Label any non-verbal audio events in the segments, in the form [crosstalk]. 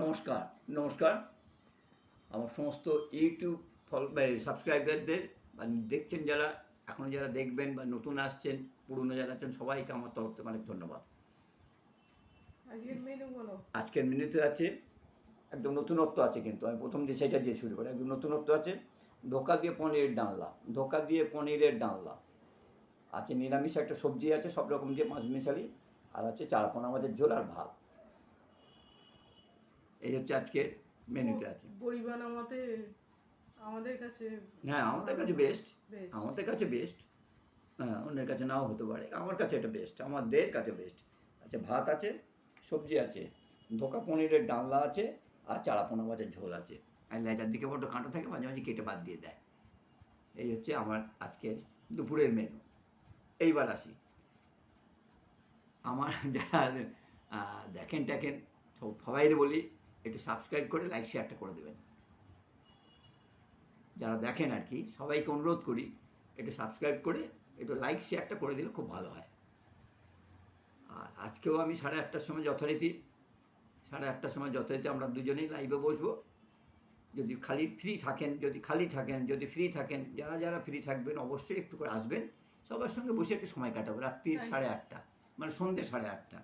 নমস্কার নমস্কার। আমার সমস্ত ইউটিউব ফল সাবস্ক্রাইবারদের বা দেখছেন যারা এখনও যারা দেখবেন বা নতুন আসছেন পুরনো যারা আছেন সবাইকে আমার তরফ থেকে অনেক ধন্যবাদ। আজকের মেনু মিনিতে আছে একদম নতুনত্ব আছে কিন্তু আমি প্রথম দিয়ে সেটা দিয়ে শুরু করি। একদম নতুনত্ব আছে ধোকা দিয়ে পনিরের ডালনা ধোকা দিয়ে পনিরের ডালনা। আছে নিরামিষ একটা সবজি আছে সব রকম দিয়ে মাছ মিশালি আর আছে চারাপোনা আমাদের ঝোল আর ভাত। এই হচ্ছে আজকে মেনুতে আছে। পরিমাণ আমাতে আমাদের কাছে হ্যাঁ আমাদের কাছে বেস্ট আমাদের কাছে বেস্ট হ্যাঁ অন্যের কাছে নাও হতে পারে। আমার কাছে এটা বেস্ট আমাদের কাছে বেস্ট আচ্ছা ভাত আছে সবজি আছে ধোকা পনিরের ডালনা আছে আর চারাপোনা মাছের ঝোল আছে। আর লেজার দিকে বড্ড কাঁটা থাকে মাঝে মাঝে কেটে বাদ দিয়ে দেয়। এই হচ্ছে আমার আজকের দুপুরের মেনু এইবার আসি। আমার যারা দেখেন টেকেন সব সবাই বলি একটু সাবস্ক্রাইব করে লাইক শেয়ারটা করে দেবেন। যারা দেখেন আর কি সবাইকে অনুরোধ করি একটু সাবস্ক্রাইব করে একটু লাইক শেয়ারটা করে দিলে খুব ভালো হয়। আর আজকেও আমি সাড়ে আটটার সময় যথারীতি সাড়ে আটটার সময় যথারীতি আমরা দুজনেই লাইভে বসবো। যদি খালি ফ্রি থাকেন যদি খালি থাকেন যদি ফ্রি থাকেন যারা যারা ফ্রি থাকবেন অবশ্যই একটু করে আসবেন। সবার সঙ্গে বসে একটু সময় কাটাবো রাত্রি সাড়ে আটটা মানে সন্ধ্যে সাড়ে আটটা।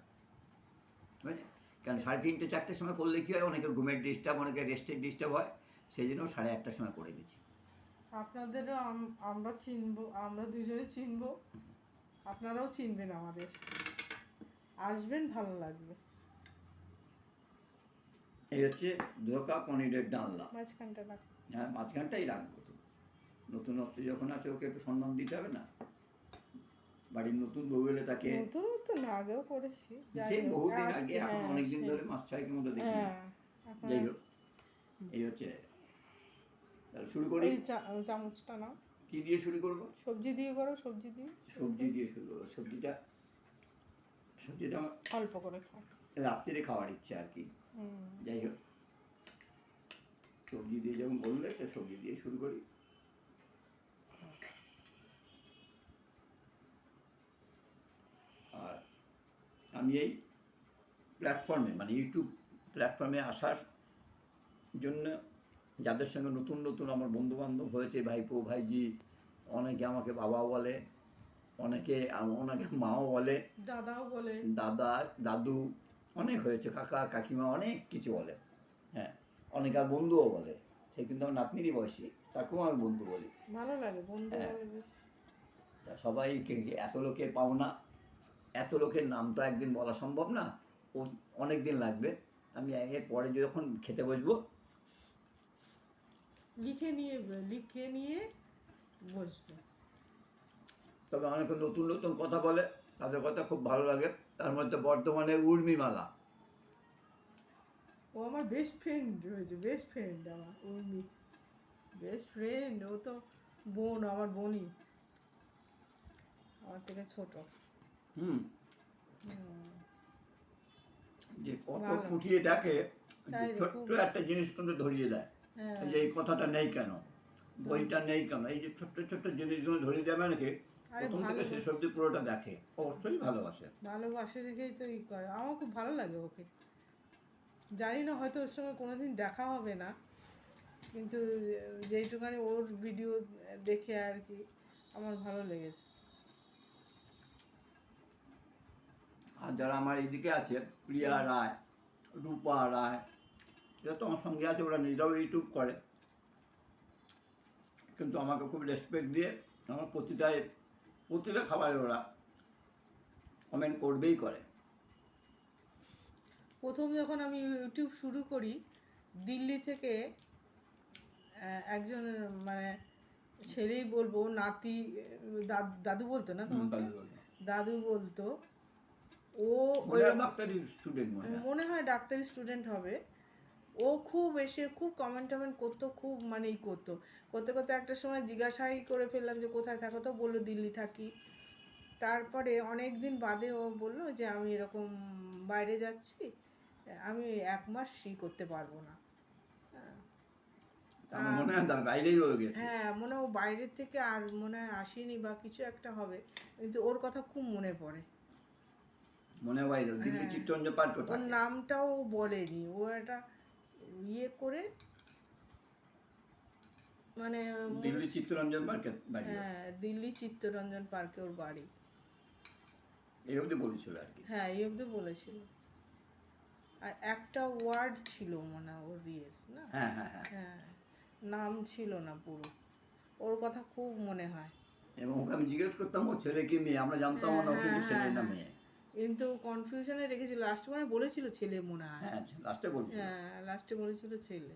বুঝলেন? কারণ সাড়ে তিনটে চারটের সময় করলে কী হয় অনেকের ঘুমের ডিস্টার্ব অনেকের রেস্টের ডিস্টার্ব হয় সেই জন্য সাড়ে আটটার সময় করে দিচ্ছি। আপনাদেরও আম- আমরা চিনবো আমরা দুজনে চিনবো। আপনারাও চিনবেন আমাদের। আসবেন ভালো লাগবে। এই হচ্ছে ধোকা পনিরের ডালনা। মাঝখানটা হ্যাঁ মাঝখানটাই রাখব তো। নতুনত্ব যখন আছে ওকে একটু সম্মান দিতে হবে না? বাড়ির নতুন বউ এলে তাকে নতুন তো না আগেও করেছি সেই বহুদিন আগে এখন হ্যাঁ, অনেকদিন ধরে মাস ছয়েকের মতো দেখি। হ্যাঁ যাই হোক এই হচ্ছে। তাহলে শুরু করি। চামচটা নাও। কি দিয়ে শুরু করব? সবজি দিয়ে করো সবজি দিয়ে। সবজি দিয়ে শুরু করব। সবজিটা সবজিটা আমার অল্প করে খাও। রাত্রিরে খাওয়ার ইচ্ছে আর কি। যাই হোক সবজি দিয়ে যখন বললে তো সবজি দিয়ে শুরু করি আর আমি এই প্ল্যাটফর্মে মানে ইউটিউব প্ল্যাটফর্মে আসার জন্য যাদের সঙ্গে নতুন নতুন আমার বন্ধু বান্ধব হয়েছে ভাইপো ভাইজি অনেকে আমাকে বাবাও বলে অনেকে ওনাকে মাও বলে দাদাও বলে। দাদা দাদু অনেক হয়েছে কাকা কাকিমা অনেক কিছু বলে হ্যাঁ অনেক আর বন্ধুও বলে সে কিন্তু আমার নাতনিরই বয়সী তাকেও আমি বন্ধু বলি। ভালো লাগে বন্ধু হ্যাঁ। সবাইকে এত লোকের পাও না এত লোকের নাম তো একদিন বলা সম্ভব না ও অনেক দিন লাগবে। আমি এর পরে যখন খেতে বসবো। লিখে নিয়ে লিখে নিয়ে বসবে। তবে অনেকে নতুন নতুন কথা বলে তাদের কথা খুব ভালো লাগে। তার মধ্যে বর্তমানে উর্মিমালা। ও আমার বেস্ট ফ্রেন্ড রয়েছে বেস্ট ফ্রেন্ড আমার উর্মি। বেস্ট ফ্রেন্ড ও তো বোন আমার বোনই। আমার থেকে ছোট। হুম। যে কত। ফুটিয়ে ছোট্ট একটা জিনিস কিন্তু ধরিয়ে দেয়। হ্যাঁ। যে এই কথাটা নেই কেন? বইটা নেই কেন? এই যে ছোট্ট ছোট্ট জিনিসগুলো ধরিয়ে দেয় অনেকে আরে প্রথম থেকে ভালো। শেষ অব্দি পুরোটা দেখে। অবশ্যই ভালোবাসে। ভালোবাসে দেখেই তো ই করে। আমার খুব ভালো লাগে ওকে। জানি না হয়তো ওর সঙ্গে কোনোদিন দেখা হবে না। কিন্তু যেইটুখানি ওর ভিডিও দেখে আর কি আমার ভালো লেগেছে। আর যারা আমার এইদিকে আছে প্রিয়া রায় রূপা রায় এরা তো আমার সঙ্গে আছে ওরা নিজেরাও ইউটিউব করে। কিন্তু আমাকে খুব রেসপেক্ট দিয়ে আমার প্রতিটায় প্রতিটা খাবারে ওরা কমেন্ট করবেই করে। প্রথম যখন আমি ইউটিউব শুরু করি দিল্লি থেকে একজন মানে ছেলেই বলব নাতি দাদ- দাদু বলতো না তোমাকে? দাদু বলতো ও মনে হয় ডাক্তারি স্টুডেন্ট মনে হয়। ডাক্তারি স্টুডেন্ট হবে। ও খুব এসে খুব কমেন্ট টমেন্ট করতো খুব মানে ই করতো। করতে করতে একটা সময় জিজ্ঞাসাই করে ফেললাম যে কোথায় থাকো? তো বলল দিল্লি থাকি। তারপরে অনেক দিন বাদে ও বলল যে আমি এরকম বাইরে যাচ্ছি আমি এক মাস ই করতে পারব না। হ্যাঁ। মনে হয় হয়ে হ্যাঁ মনে বাইরের থেকে আর মনে হয় আসেনি বা কিছু একটা হবে। কিন্তু ওর কথা খুব মনে পড়ে। মনে হয় দিল্লি হ্যাঁ। চিত্তরঞ্জন পার্ক ওর কোথায় নামটাও বলেনি ও একটা ইয়ে করে মানে দিল্লি চিত্তরঞ্জন পার্কে বাড়ি। হ্যাঁ দিল্লি চিত্তরঞ্জন পার্কে ওর বাড়ি। এই অবধি বলেছিল আর কি। হ্যাঁ এই অবধি বলেছিল। আর একটা ওয়ার্ড ছিল মনে হয় ওর ইয়ের না? হ্যাঁ হ্যাঁ হ্যাঁ। হ্যাঁ নাম ছিল না পুরো। ওর কথা খুব মনে হয়। এবং ওকে আমি জিজ্ঞেস করতাম ও ছেলে কি মেয়ে? আমরা জানতাম না ও কিন্তু ছেলে না মেয়ে। কিন্তু কনফিউশনে রেখেছিল। লাস্ট মানে বলেছিল ছেলে মনে হয়। হ্যাঁ লাস্টে বলছি হ্যাঁ লাস্টে বলেছিল ছেলে।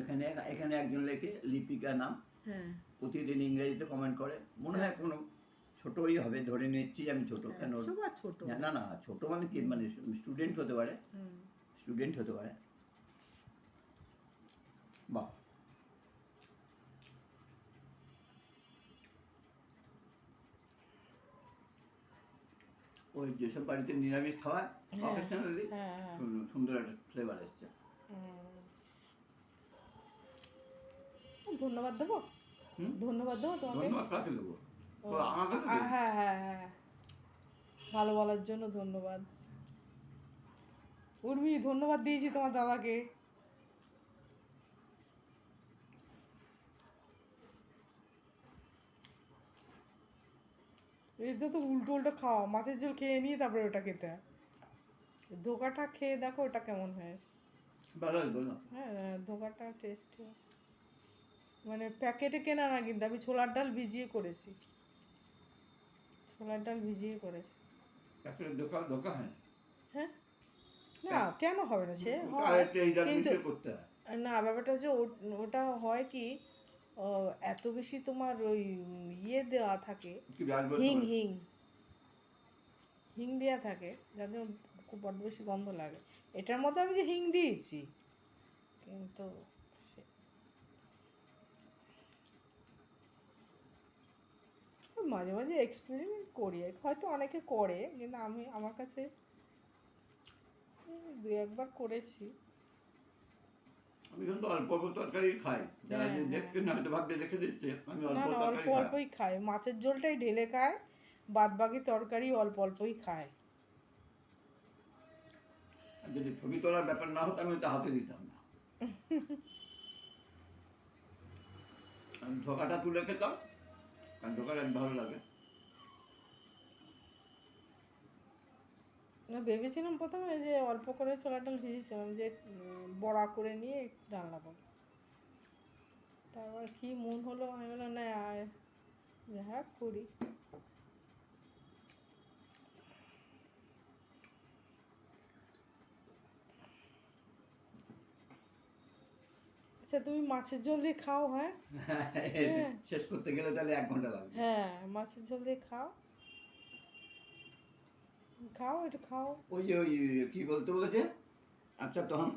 এখানে এখানে একজন লেখে লিপিকা নাম। হ্যাঁ। প্রতিদিন ইংরেজিতে কমেন্ট করে। মনে হয় কোনো ছোটই হবে ধরে নিচ্ছি আমি ছোট। কেন সবার ছোট না না ছোট মানে কি? মানে স্টুডেন্ট হতে পারে। স্টুডেন্ট হতে পারে। বাহ। ওই যেসব বাড়িতে নিরামিষ খাওয়ায় অকেশনালি হ্যাঁ হ্যাঁ। সুন্দর একটা ফ্লেভার এসছে ধন্যবাদ দেবো? ধন্যবাদ দেবো তোমাকে? দেবে। হ্যাঁ হ্যাঁ হ্যাঁ। ভালো বলার জন্য ধন্যবাদ। উর্মি ধন্যবাদ দিয়েছি তোমার দাদাকে। এটা তো উল্টো উল্টো খাওয়া মাছের ঝোল খেয়ে নিয়ে তারপরে ওটা খেতে হয়। ধোকাটা খেয়ে দেখো ওটা কেমন হয়। হ্যাঁ ধোকাটা টেস্ট মানে প্যাকেটে কেনা না কিন্তু আমি ছোলার ডাল ভিজিয়ে করেছি। ছোলার ডাল ভিজিয়ে করেছি। হয় না? কেন হবে না? সে হয় কিন্তু না ব্যাপারটা হচ্ছে ওটা হয় কি এত বেশি তোমার ওই ইয়ে দেওয়া থাকে হিং হিং। হিং দেওয়া থাকে যার জন্য খুব বড্ড বেশি গন্ধ লাগে। এটার মধ্যে আমি যে হিং দিয়েছি কিন্তু মাঝে মাঝে এক্সপেরিমেন্ট করি হয়তো অনেকে করে কিন্তু আমি আমার কাছে দুই একবার করেছি। আমি কিন্তু অল্প অল্প তরকারি খাই। যারা হ্যাঁ, হ্যাঁ। না হয়তো ভাবতে দেখে দিচ্ছে আমি অল্প অল্প অল্পই খায় মাছের ঝোলটাই ঢেলে খায় বাদ বাকি তরকারি অল্প অল্পই খায়। যদি ছবি তোলার ব্যাপার না হতো আমি তো হাতে দিতাম না। [laughs] আমি ধোকাটা তুলে খেতাম কারণ ধোকাটা ভালো লাগে। ভেবেছিলাম প্রথমে যে অল্প করে ছোলা ডাল ভিজেছিলাম যে বড়া করে নিয়ে রান্না করো তারপর কি মন হলো আমি বললাম না যা হ্যাঁ করি। আচ্ছা তুমি মাছের ঝোল দিয়ে খাও [laughs] হ্যাঁ। শেষ করতে গেলে তাহলে এক ঘণ্টা লাগবে। হ্যাঁ মাছের ঝোল দিয়ে খাও। খাও একটু খাও। ওই যে ওই কি বলতে বলেছে আচ্ছা তখন?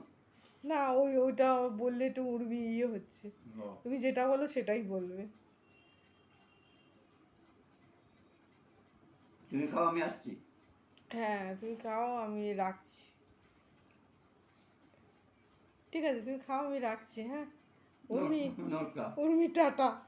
না ওই ওইটা বললে একটু উড়বি ইয়ে হচ্ছে। তুমি যেটা বলো সেটাই বলবে। তুমি খাও আমি আসছি। হ্যাঁ তুমি খাও আমি রাখছি। ঠিক আছে তুমি খাও আমি রাখছি হ্যাঁ। উর্মি উর্মি টাটা।